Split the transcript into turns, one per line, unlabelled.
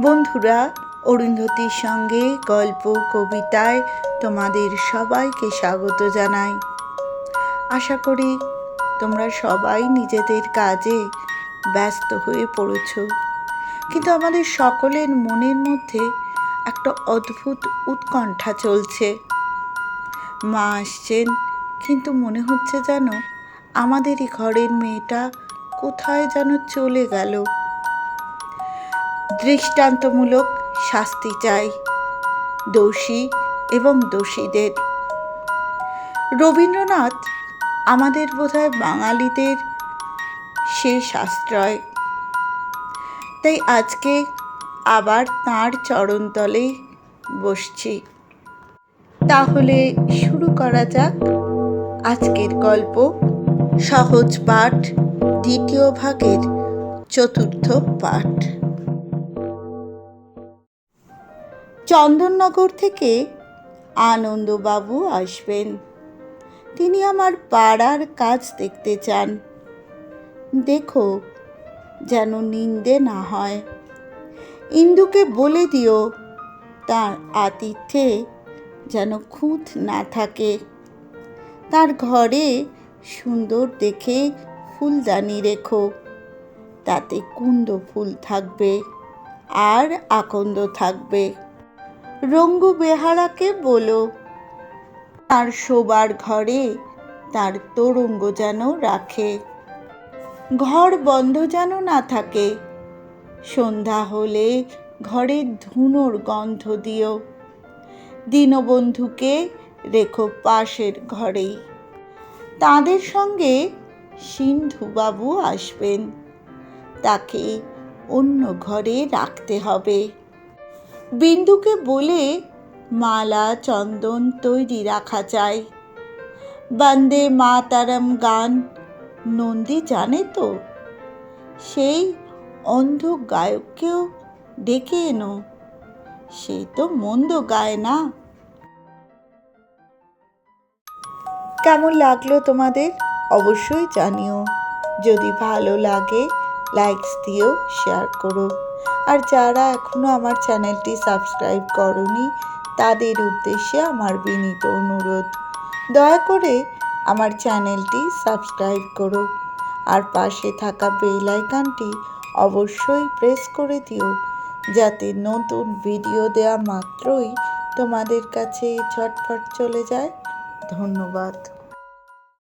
বন্ধুরা, অরুন্ধতির সঙ্গে গল্প, কবিতায় তোমাদের সবাইকে স্বাগত জানাই। আশা করি তোমরা সবাই নিজেদের কাজে ব্যস্ত হয়ে পড়েছ। কিন্তু আমাদের সকলের মনের মধ্যে একটা অদ্ভুত উৎকণ্ঠা চলছে। মা আসছেন, কিন্তু মনে হচ্ছে যেন আমাদেরই ঘরের মেয়েটা কোথায় যেন চলে গেল। দৃষ্টান্তমূলক শাস্তি চাই, দোষী এবং দোষীদের। রবীন্দ্রনাথ আমাদের বোধহয় বাঙালিদের শেষ আশ্রয়। তাই আজকে আবার তাঁর চরণতলে বসছি। তাহলে শুরু করা যাক আজকের গল্প। সহজ পাঠ, দ্বিতীয় ভাগের চতুর্থ পাঠ। চন্দননগর থেকে আনন্দবাবু আসবেন। তিনি আমার পাড়ার কাজ দেখতে চান। দেখো যেন নিন্দে না হয়। ইন্দুকে বলে দিও, তার আতিথ্যে যেন খুঁত না থাকে। তার ঘরে সুন্দর দেখে ফুলদানি রেখো, তাতে কুন্দ ফুল থাকবে আর আকন্দ থাকবে। রঙ্গু বেহারাকে বলো, তার শোবার ঘরে তার তরঙ্গ যেন রাখে, ঘর বন্ধ যেন না থাকে, সন্ধ্যা হলে ঘরে ধুনোর গন্ধ দিও, দীনবন্ধুকে রেখো পাশের ঘরেই। তাদের সঙ্গে সিন্ধুবাবু আসবেন, তাকে অন্য ঘরে রাখতে হবে। বিন্দুকে বলে মালা, চন্দন তৈরি রাখা চাই বন্দে মাতারম গান, নন্দী জানে তো। সেই অন্ধ গায়ককেও ডেকে এনো। সে তো মন্দ গায় না। কেমন লাগল তোমাদের? অবশ্যই জানিও। যদি ভালো লাগে লাইকস দিও শেয়ার করো। আর যারা এখনও আমার চ্যানেলটি সাবস্ক্রাইব করনি, তাদের উদ্দেশ্যে আমার বিনীত অনুরোধ। দয়া করে আমার চ্যানেলটি সাবস্ক্রাইব করো আর পাশে থাকা বেল আইকনটি অবশ্যই প্রেস করে দিও, যাতে নতুন ভিডিও দেওয়া মাত্রই তোমাদের কাছে ঝটফট চলে যায়। ধন্যবাদ।